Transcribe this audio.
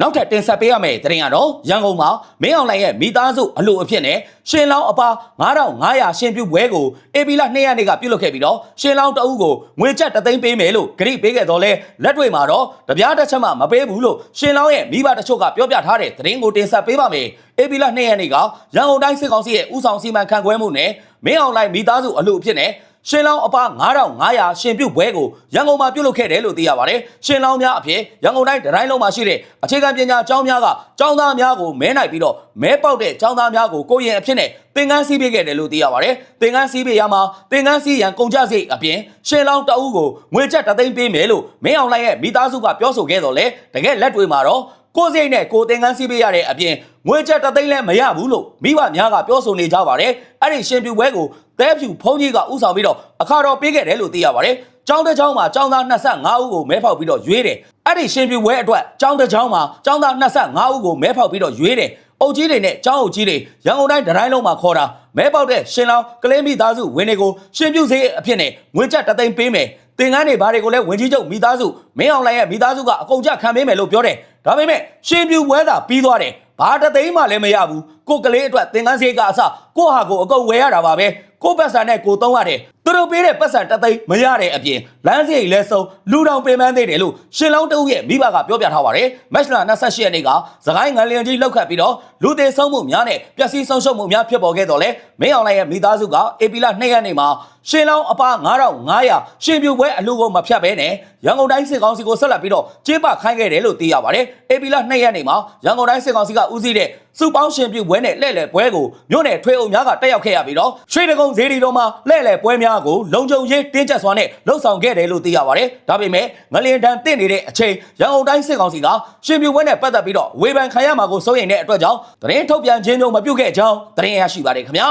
နောက်ထပ်တင်ဆက်ပေးရမယ့်သတင်းကတော့ရန်ကုန်မှာမင်းအောင်လှိုင်ရဲ့မိသားစုအလို့အဖြစ်နဲ့ရှင်လောင်းအပါ9500ရှင်ပြုပွဲကိုအေပီလာ2ရက်နေ့ကပြုလုပ်ခဲ့ပြီးတော့ရှင်လောင်းတအုပ်ကိုငွေကျပ်တသိန်းပေးမယ်လို့ဂရိပေးခဲ့တော့လဲလက်တွေမှာတော့တပြားတစ်ချက်မှမပေးဘူးလို့ရှင်လောင်းရဲ့မိဘတချို့ကပြောပြထားတဲ့သတင်းကိုတင်ဆက်ပေးပါမယ်အေပီလာ2ရက်နေ့ကရန်ကုန်တိုင်းစစ်ကောင်စီရဲ့ဥဆောင်စီမံခန့်ခွဲမှုနဲ့မင်းအောင်လှိုင်မိသားစုအလို့အဖြစ်နဲ့ ရှင်လောင်းအပ9500ရှင်ပြုတ်ပွဲကိုရန်ကုန်မှာပြုလုပ်ခဲ့တယ်လို့သိရပါတယ်။ရှင်လောင်းများအဖြစ်ရန်ကုန်တိုင်းတိုင်းလုံးမှာရှိတဲ့အခြေခံပညာကျောင်းများကကျောင်းသားများကိုမဲနိုင်ပြီးတော့မဲပေါက်တဲ့ကျောင်းသားများကိုကိုယ်ရင်အဖြစ်နဲ့သင်ကန်းစီးပေးခဲ့တယ်လို့သိရပါတယ်။သင်ကန်းစီးပေးရမှာသင်ကန်းစီးရန်ကုန်ကြစိတ်အပြင်ရှင်လောင်းတအုပ်ကိုငွေကျပ်တသိန်းပေးမယ်လို့မင်းအောင်လှိုင်ရဲ့မိသားစုကပြောဆိုခဲ့တော့လေတကယ်လက်တွေမှာတော့ကိုယ်စိတ်နဲ့ကိုယ်သင်ကန်းစီးပေးရတဲ့အပြင်ငွေကျပ်တသိန်းလည်းမရဘူးလို့မိဘများကပြောဆိုနေကြပါတယ်။အဲ့ဒီရှင်ပြူပွဲကို တဲဖြူဖုံးကြီးကဥဆောင်ပြီးတော့အခါတော်ပေးခဲ့တယ်လို့သိရပါတယ်။ကျောင်းတစ်ကျောင်းမှာကျောင်းသား25ဦးကိုမဲဖောက်ပြီးတော့ရွေးတယ်။အဲ့ဒီရှင်ပြူပွဲအတွက်ကျောင်းတစ်ကျောင်းမှာကျောင်းသား25ဦးကိုမဲဖောက်ပြီးတော့ရွေးတယ်။အုပ်ကြီးတွေနဲ့ကျောင်းအုပ်ကြီးတွေရန်ကုန်တိုင်းတိုင်းလုံးမှာခေါ်တာမဲပေါက်တဲ့ရှင်လောင်းကလေးမိသားစုဝင်တွေကိုရှင်ပြူစေးအဖြစ်နဲ့ငွေကျပ်တသိန်းပေးမယ်။တင်ကန်းတွေဘာတွေကိုလဲဝင်ကြီးချုပ်မိသားစုမင်းအောင်လှိုင်ရဲ့မိသားစုကအကုန်ကြခံပေးမယ်လို့ပြောတယ်။ဒါပေမဲ့ရှင်ပြူပွဲသာပြီးသွားတယ်။ဘာတသိန်းမှလည်းမရဘူးကိုကလေးအတွက်သင်္ကန်းစေးကအစကိုဟာကိုအကုန်ဝယ်ရတာပါပဲ ကိုပတ်စံနဲ့ကိုသုံးရတယ်သူတို့ပေးတဲ့ပတ်စံတသိန်းမရတဲ့အပြင်လမ်းစီလည်းစုံလူတောင်ပင်ပန်းသေးတယ်လို့ရှင်လောင်းတဦးရဲ့မိဘကပြောပြထားပါတယ်မက်လ28ရက်နေ့ကသခိုင်းငလျင်ကြီးလောက်ခတ်ပြီးတော့လူသေးဆုံးမှုများနဲ့ပျက်စီးဆုံးရှုံးမှုများဖြစ်ပေါ်ခဲ့တော့လေမင်းအောင်လှိုင်ရဲ့မိသားစုကအေပီလာ2ရက်နေ့မှာရှင်လောင်းအပါ9500ရှင်ပြူပွဲအလူကိုမဖြတ်ဘဲနဲ့ရန်ကုန်တိုင်းစစ်ကောင်စီကိုဆက်လက်ပြီးတော့ကျေးပခိုင်းခဲ့တယ်လို့သိရပါတယ်အေပီလာ2ရက်နေ့မှာရန်ကုန်တိုင်းစစ်ကောင်စီကဦးစီးတဲ့စုပေါင်းရှင်ပြူပွဲနဲ့လှည့်လည်ပွဲကိုမြို့နယ်ထွေအုပ်များကတက်ရောက်ခဲ့ရပြီးတော့ရွှေတကုံဈေးဒီတော်မှာလှည့်လည်ပွဲများကိုလုံခြုံရေးတင်းကျပ်စွာနဲ့လှုပ်ဆောင်ခဲ့တယ်လို့သိရပါတယ်ဒါပေမဲ့ငလျင်တန်းတင့်နေတဲ့အချိန်ရန်ကုန်တိုင်းစစ်ကောင်စီကရှင်ပြူပွဲနဲ့ပတ်သက်ပြီးတော့ဝေဖန်ခံရမှာကိုစိုးရိမ်တဲ့အတွက်ကြောင့်သတင်းထုတ်ပြန်ခြင်းမျိုးမပြုတ်ခဲ့ကြောင်းသတင်းရရှိပါတယ်ခင်ဗျာ